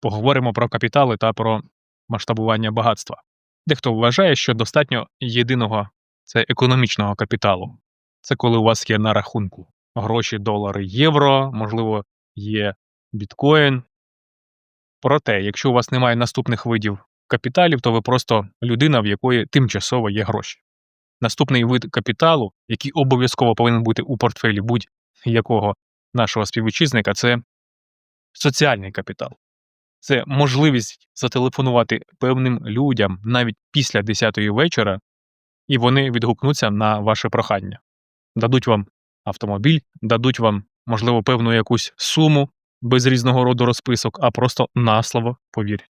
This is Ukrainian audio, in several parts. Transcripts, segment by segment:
поговоримо про капітали та про масштабування багатства. Дехто вважає, що достатньо єдиного це економічного капіталу. Це коли у вас є на рахунку гроші, долари, євро, можливо, є біткоін. Проте, якщо у вас немає наступних видів капіталів, то ви просто людина, в якої тимчасово є гроші. Наступний вид капіталу, який обов'язково повинен бути у портфелі будь-якого нашого співвітчизника, це соціальний капітал. Це можливість зателефонувати певним людям навіть після 10-ї вечора, і вони відгукнуться на ваше прохання. Дадуть вам автомобіль, дадуть вам, можливо, певну якусь суму без різного роду розписок, а просто на слово повірять.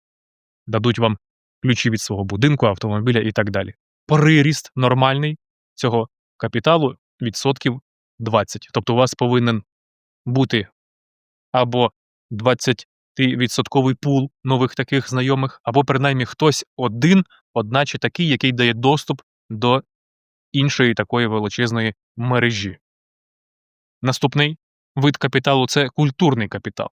Дадуть вам ключі від свого будинку, автомобіля і так далі. Приріст нормальний цього капіталу відсотків 20. Тобто у вас повинен бути або 20% пул нових таких знайомих, або принаймні хтось один, одна чи такий, який дає доступ до іншої такої величезної мережі. Наступний вид капіталу це культурний капітал.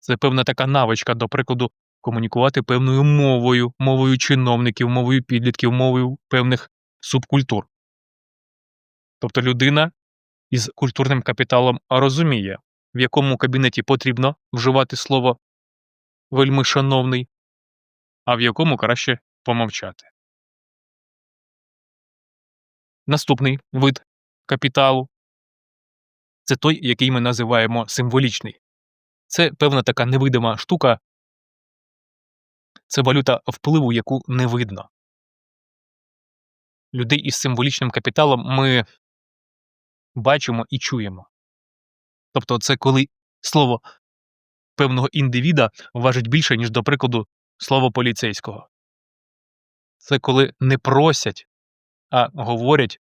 Це певна така навичка, до прикладу, комунікувати певною мовою, мовою чиновників, мовою підлітків, мовою певних субкультур. Тобто людина із культурним капіталом розуміє, в якому кабінеті потрібно вживати слово вельми шановний, а в якому краще помовчати. Наступний вид капіталу це той, який ми називаємо символічний. Це певна така невидима штука, це валюта впливу, яку не видно. Людей із символічним капіталом ми бачимо і чуємо. Тобто, це коли слово певного індивіда важить більше, ніж, до прикладу, слово поліцейського. Це коли не просять, а говорять,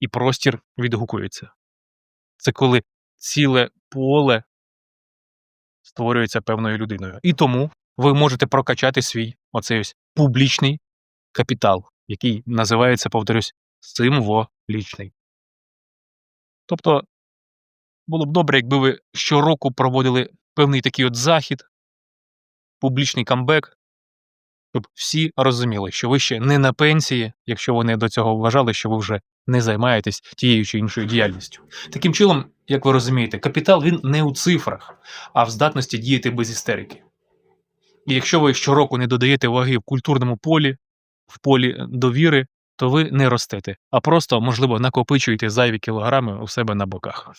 і простір відгукується. Це коли ціле поле створюється певною людиною. І тому ви можете прокачати свій оцей ось публічний капітал, який називається, повторюсь, символічний. Тобто було б добре, якби ви щороку проводили певний такий от захід, публічний камбек, щоб всі розуміли, що ви ще не на пенсії, якщо вони до цього вважали, що ви вже не займаєтесь тією чи іншою діяльністю. Таким чином, як ви розумієте, капітал він не у цифрах, а в здатності діяти без істерики. І якщо ви щороку не додаєте ваги в культурному полі, в полі довіри, то ви не ростете, а просто, можливо, накопичуєте зайві кілограми у себе на боках.